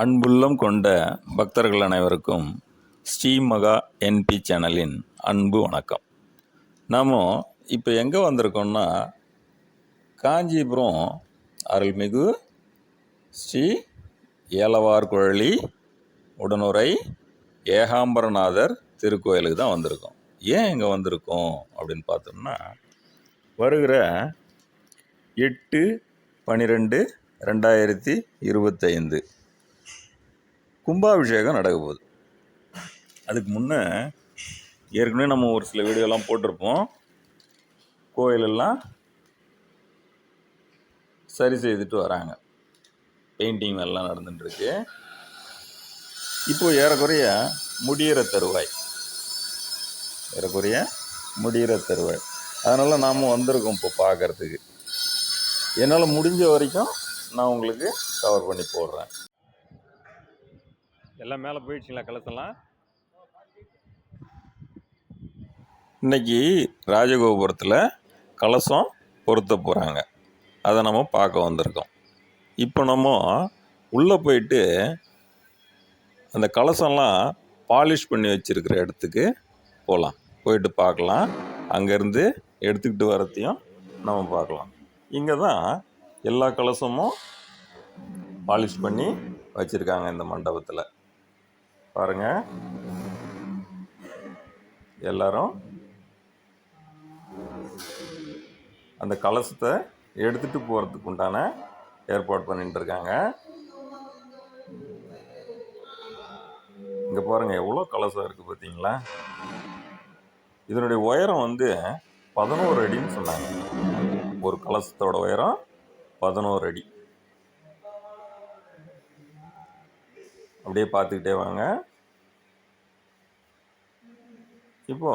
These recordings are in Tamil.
அன்புள்ளம் கொண்ட பக்தர்கள் அனைவருக்கும் ஸ்ரீ மகா என்பி சேனலின் அன்பு வணக்கம். நாம் இப்போ எங்கே வந்திருக்கோம்னா காஞ்சிபுரம் அருள்மிகு ஸ்ரீ ஏலவார் குழலி உடனுரை ஏகாம்பரநாதர் திருக்கோயிலுக்கு தான் வந்திருக்கோம். ஏன் இங்கே வந்திருக்கோம் அப்படின்னு பார்த்தோம்னா வருகிற எட்டு பன்னிரெண்டு ரெண்டாயிரத்தி இருபத்தைந்து கும்பாபிஷேகம் நடக்க போகுது. அதுக்கு முன்னே ஏற்கனவே நம்ம ஒரு சில வீடியோலாம் போட்டிருப்போம். கோயிலெல்லாம் சரி செய்துட்டு வராங்க. பெயிண்டிங் எல்லாம் நடந்துட்டுருக்கு. இப்போ ஏறக்குறைய முடியிற தருவாய். ஏறக்குறைய முடியிற தருவாய். அதனால் நாம் வந்திருக்கோம் இப்போ பார்க்குறதுக்கு. என்னால் முடிஞ்ச வரைக்கும் நான் உங்களுக்கு கவர் பண்ணி போடுறேன். எல்லாம் மேலே போயிடுச்சுங்களா கலசெல்லாம் இன்னைக்கு ராஜகோபுரத்தில் கலசம் பொருத்த போகிறாங்க அதை நம்ம பார்க்க வந்திருக்கோம். இப்போ நம்ம உள்ளே போயிட்டு அந்த கலசம்லாம் பாலிஷ் பண்ணி வச்சுருக்கிற இடத்துக்கு போகலாம். போயிட்டு பார்க்கலாம். அங்கேருந்து எடுத்துக்கிட்டு வரத்தையும் நம்ம பார்க்கலாம். இங்கே தான் எல்லா கலசமும் பாலிஷ் பண்ணி வச்சுருக்காங்க இந்த மண்டபத்தில். பாருங்க. எல்லாரும் அந்த கலசத்தை எடுத்துட்டு போகிறதுக்கு உண்டான ஏற்பாடு பண்ணிட்டு இருக்காங்க. இங்கே பாருங்கள் எவ்வளோ கலசம் இருக்குது பார்த்தீங்களா இதனுடைய உயரம் வந்து பதினோரு அடின்னு சொன்னாங்க. ஒரு கலசத்தோட உயரம் பதினோரு அடி. அப்படியே பார்த்துக்கிட்டே வாங்க. இப்போ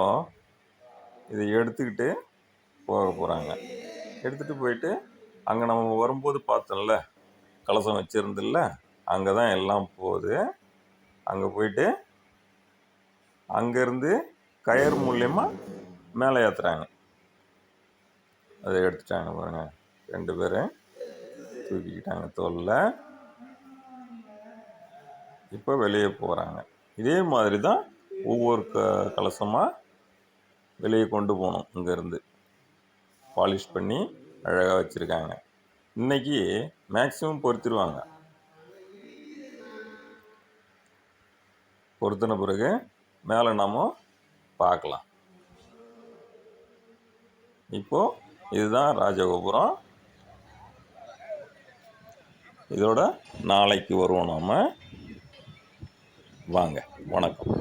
இதை எடுத்துக்கிட்டு போக போகிறாங்க எடுத்துகிட்டு போயிட்டு அங்கே நம்ம வரும்போது பார்த்தோம்ல கலசம் வச்சுருந்தில்ல அங்கே தான் எல்லாம் போகுது. அங்கே போயிட்டு அங்கேருந்து கயர் மூலயமா மேலே ஏற்றுறாங்க அதை எடுத்துட்டாங்க பாருங்கள் ரெண்டு பேரும் தூக்கிக்கிட்டாங்க தோலில். இப்போ வெளியே போகிறாங்க இதே மாதிரி தான் ஒவ்வொரு க கலசமாக வெளியே கொண்டு போகணும் இங்கேருந்து. பாலிஷ் பண்ணி அழகாக வச்சுருக்காங்க. இன்னைக்கு மேக்ஸிமம் பொறுத்திடுவாங்க பொருத்தின பிறகு மேலே நாம பார்க்கலாம் இப்போது இதுதான் ராஜகோபுரம். இதோட நாளைக்கு வருவோம் நாம். வாங்க வணக்கம்.